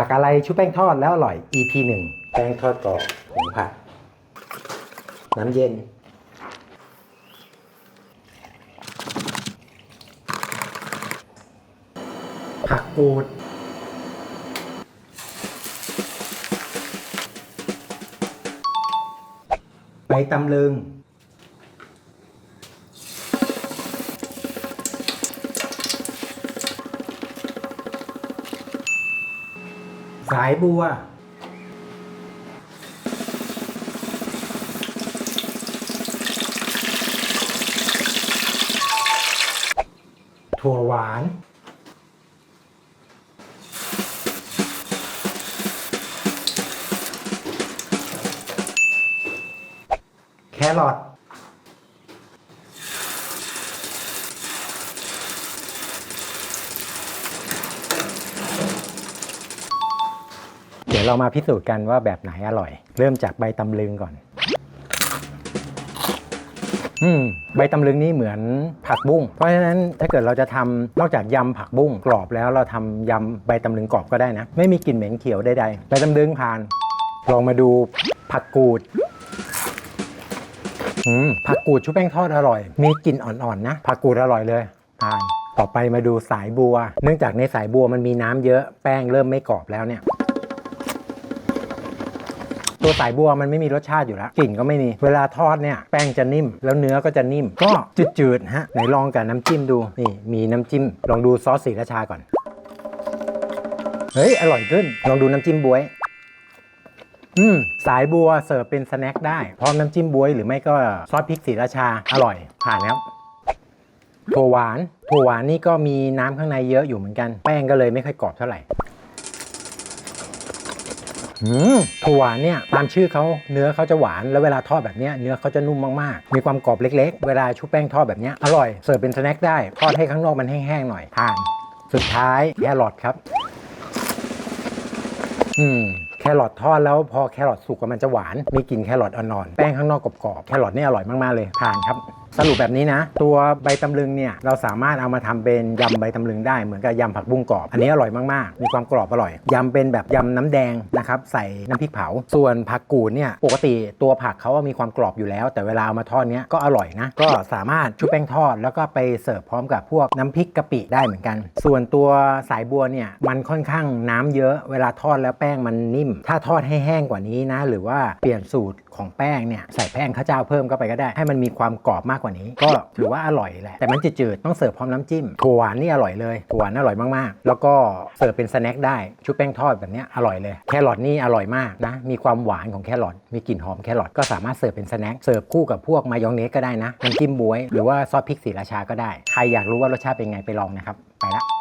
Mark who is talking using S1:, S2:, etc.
S1: ผักอะไรชุบแป้งทอดแล้วอร่อย EP 1 แป้งทอดกรอบผงผัก น้ำเย็น ผักกูด ใบตำลึง สายบัว ถั่วหวาน แครอท เดี๋ยวเรามาพิสูจน์กันว่าแบบไหนอร่อย เริ่มจากใบตำลึงก่อน อืมใบตำลึงนี่เหมือนผักบุ้ง เพราะฉะนั้นถ้าเกิดเราจะทำนอกจากยำผักบุ้งกรอบแล้วเราทำยำใบตำลึงกรอบก็ได้นะ ไม่มีกลิ่นเหม็นเขียวใดๆใบตำลึงผ่าน ลองมาดูผักกูดอืมผักกูดชุบแป้งทอดอร่อย มีกลิ่นอ่อนๆนะ ผักกูดอร่อยเลยผ่าน ต่อไปมาดูสายบัว เนื่องจากในสายบัวมันมีน้ำเยอะ แป้งเริ่มไม่กรอบแล้วเนี่ย ตัวสายบัวมันไม่มีรสชาติอยู่แล้วกลิ่นก็ไม่มี เวลาทอดเนี่ยแป้งจะนิ่ม แล้วเนื้อก็จะนิ่ม ก็จืดๆฮะไหนลองกับน้ำจิ้มดูนี่มีน้ำจิ้ม ลองดูซอสสีราชาก่อนเฮ้ยอร่อยขึ้นลองดูน้ำจิ้มบวยอืมสายบัวเสิร์ฟเป็นสแน็คได้พร้อมน้ำจิ้มบวยหรือไม่ก็ซอสพริกสีราชาอร่อย ผ่านแล้วถั่วหวานถั่วหวานนี่ก็มีน้ำข้างในเยอะอยู่เหมือนกัน แป้งก็เลยไม่ค่อยกรอบเท่าไหร่ ถั่วเนี่ยตามชื่อเขาเนื้อเขาจะหวานแล้วเวลาทอดแบบเนี้ยเนื้อเขาจะนุ่มมากๆ มีความกรอบเล็ก ๆ เวลาชุบแป้งทอดแบบเนี้ยอร่อยเสิร์ฟเป็นสแน็คได้ทอดให้ข้างนอกมันแห้งๆหน่อยทานสุดท้ายแครอทครับ อืมแครอททอดแล้วพอแครอทสุกมันจะหวาน มีกลิ่นแครอทอ่อนๆ แป้งข้างนอกกรอบๆ แครอทนี่อร่อยมากๆเลย ทานครับ สรุปแบบนี้นะ ตัวใบตำลึงเนี่ยเราสามารถเอามาทำเป็นยำใบตำลึงได้เหมือนกับยำผักบุ้งกรอบ อันนี้อร่อยมากๆ มีความกรอบอร่อยยำเป็นแบบยำน้ำแดงนะครับใส่น้ำพริกเผา ส่วนผักกูดเนี่ยปกติตัวผักเขาามีความกรอบอยู่แล้ว แต่เวลาเอามาทอดเนี้ยก็อร่อยนะ ก็สามารถชุบแป้งทอด แล้วก็ไปเสิร์ฟพร้อมกับพวกน้ำพริกกะปิได้เหมือนกัน ส่วนตัวสายบัวเนี่ยมันค่อนข้างน้ำเยอะ เวลาทอดแล้วแป้งมันนิ่ม ถ้าทอดให้แห้งกว่านี้นะ หรือว่าเปลี่ยนสูตรของแป้งเนี่ยใส่แป้งข้าวเจ้าเพิ่มเข้าไปก็ได้ ให้มันมีความกรอบมากกว่านี้ ก็ถือว่าอร่อยแหละ แต่มันจะจืดๆต้องเสิร์ฟพร้อมน้ำจิ้มถั่วหวานนี่อร่อยเลยถั่วหวานอร่อยมากๆ แล้วก็เสิร์ฟเป็นสแน็คได้ชุบแป้งทอดแบบนี้อร่อยเลย แครอทนี่อร่อยมากนะ มีความหวานของแครอทมีกลิ่นหอมแครอทก็สามารถเสิร์ฟเป็นสแน็คเสิร์ฟคู่กับพวกมายองเนสก็ได้นะน้ำจิ้มบวย หรือว่าซอสพริกสีราชาก็ได้ใครอยากรู้ว่ารสชาติเป็นไงไปลองนะครับไปละ